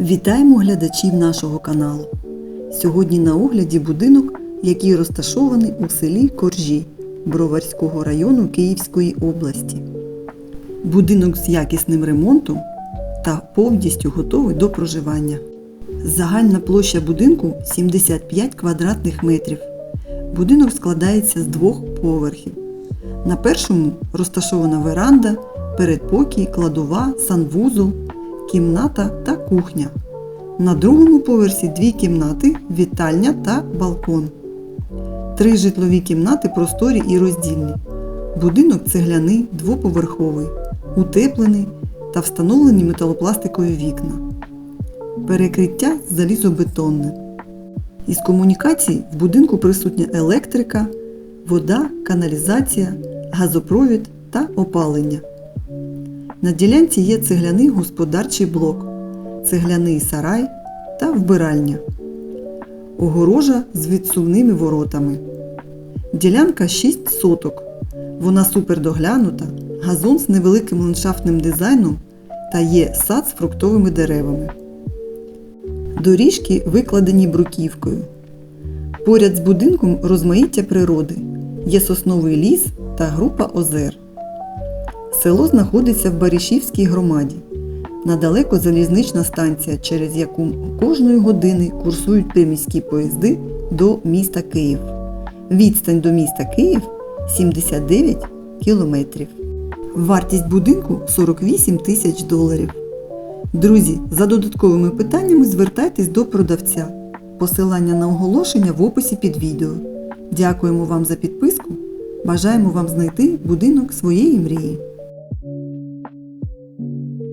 Вітаємо глядачів нашого каналу. Сьогодні на огляді будинок, який розташований у селі Коржі Броварського району Київської області. Будинок з якісним ремонтом та повністю готовий до проживання. Загальна площа будинку 75 квадратних метрів. Будинок складається з двох поверхів. На першому розташована веранда, передпокій, кладова, санвузол, кімната та кухня. На другому поверсі дві кімнати, вітальня та балкон. Три житлові кімнати просторі і роздільні. Будинок цегляний, двоповерховий, утеплений та встановлені металопластикові вікна. Перекриття залізобетонне. Із комунікацій в будинку присутня електрика, вода, каналізація, газопровід та опалення. На ділянці є цегляний господарчий блок, цегляний сарай та вбиральня. Огорожа з відсувними воротами. Ділянка 6 соток. Вона супердоглянута, газон з невеликим ландшафтним дизайном та є сад з фруктовими деревами. Доріжки викладені бруківкою. Поряд з будинком розмаїття природи. Є сосновий ліс та група озер. Село знаходиться в Барішівській громаді. Надалеко залізнична станція, через яку кожної години курсують приміські поїзди до міста Київ. Відстань до міста Київ 79 кілометрів. Вартість будинку 48 тисяч доларів. Друзі, за додатковими питаннями звертайтесь до продавця. Посилання на оголошення в описі під відео. Дякуємо вам за підписку. Бажаємо вам знайти будинок своєї мрії.